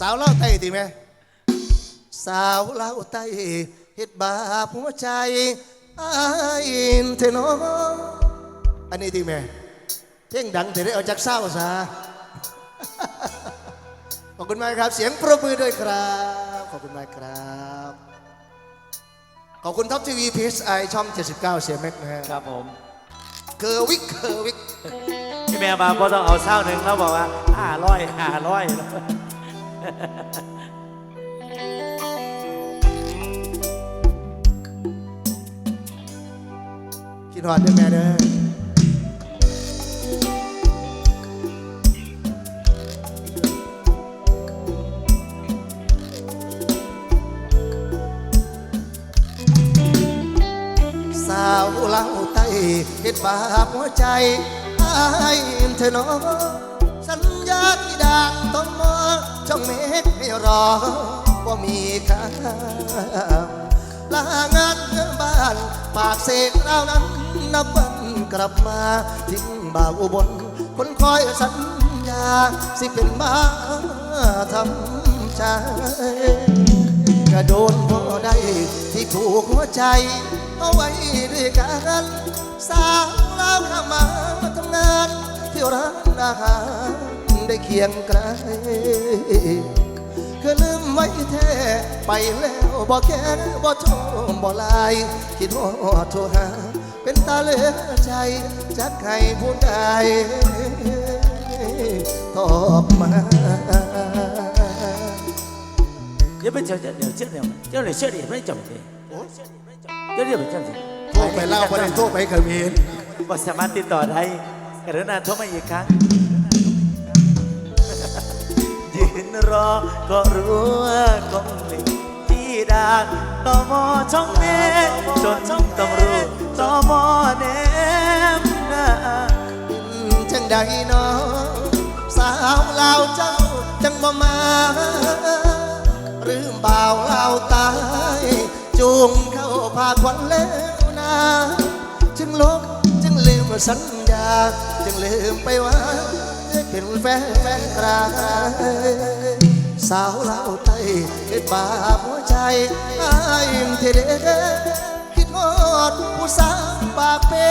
สาวเล่าไต้ติแม่สาวเล่าไต้เฮ็ดบาปหัวใจอายเทนออันนี้ติแม่เพลงดังแต่ได้เอาจากเศร้าซะขอบคุณมากครับ เสียงปรบมือด้วยครับ ขอบคุณมากครับ ขอบคุณท็อปทีวีพีเอสไอช่อง 79 เสียงแม็กนะฮะครับผมเคอร์วิกเคอร์วิก พี่แม่มาพอต้องเอาเศร้าหนึ่งแล้วบอกว่าห้าร้อยห้าร้อย คิดหอดด้วยแม่เด้อสาวเล่าไต้เฮ็ดบาปหัวใจอายเธอเนาะสัญญาที่ด่างต้อง จ้องเมฆให้รอว่ามีค่าลางานเพื่อบ้าน ปากเสกเรานั้นนับวันกลับมาทิ้งบ่าวอุบลคนคอยสัญญา สิเป็นบ้าทำใจกระโดนบ่ได้ที่ผูกหัวใจ เอาไว้ด้วยกันสาวเล่าเข้ามาทำงานที่ร้านอาหาร ได้เคียงไกลคือลืมไว้แท้ไปแล้วบ่แค่บ่โทรบ่ไลาย คิดฮอดโทรหา เป็นตาเหลือใจจักให้ผู้ใดตอบมาเดี๋ยวไปเจอเดี๋ยวเชื่อเดี๋ยวเจ้าเลยเชื่อเดี๋ยวไม่จบเลยเดี๋ยวเดี๋ยวไปเจ้าสิโทรไปเล่าได้โทรไปเขมรบ่สามารถติดต่อได้กรุณาโทรมาอีกครั้ง ยืนรอก็รู้ว่าคงหลีที่ด่านตอมอช่องเมฆจนตำรวจตอมอแนมหน้าจังใดเนาะสาวลาวเจ้าจังบ่มาหรือบ่าวลาวตายจูงเข้าพาควันแล้วนาจึงลบจึงลืมสัญญา จึงลืมไปว่า เป็นแฟนแฟนใครสาวลาวไต้เฮ็ดบาปหัวใจอายเทเดคิดฮอดผู้สาวปากเป้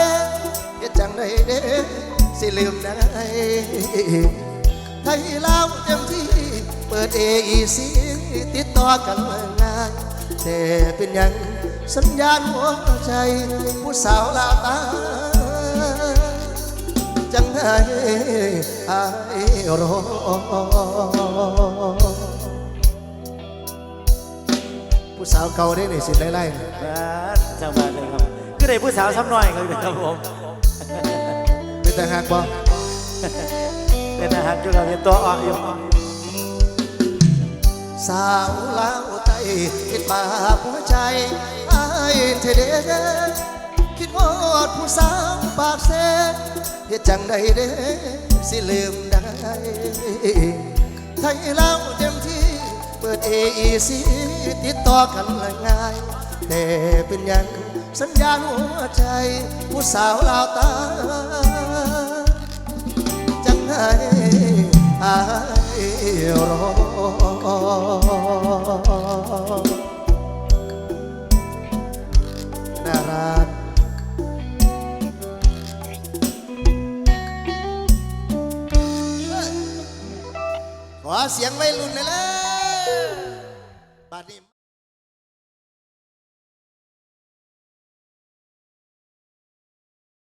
เฮ็ดจังไดเด้สิลืมได้ไทยลาวเต็มที่เปิดเอซีติดต่อกันง่ายแต่เป็นยังสัญญาณหัวใจผู้สาวลาวตา จังให้อายรอผู้สาวเก่าได้ในสิไล่ไล่บ้านจังหวัดเลยครับก็ได้ผู้สาวซ้ำน้อยก็เลยครับผมเป็นแต่หากบ่เป็นอาหารจุฬาเป็นตัวอ่อนอยู่สาวลาวไต้คิดบาปหัวใจอายเทเด คิดว่าผู้สาวปากเสเฮ็ดจังใดเด้สิลืมได้ ไทยลาวเต็มที่เปิดเอไอซีติดต่อกันละง่าย แต่เป็นยังสัญญาณหัวใจ ผู้สาวลาวตา จังให้อายรอ เสียงวัยรุ่นหน่อยเลยบาดนี้